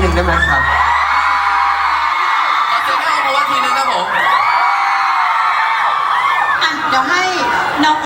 หนึ่งได้ไหมครับเอเสียเให้อวัตทีนึงนะผม อะเดี๋ยวให้น้อง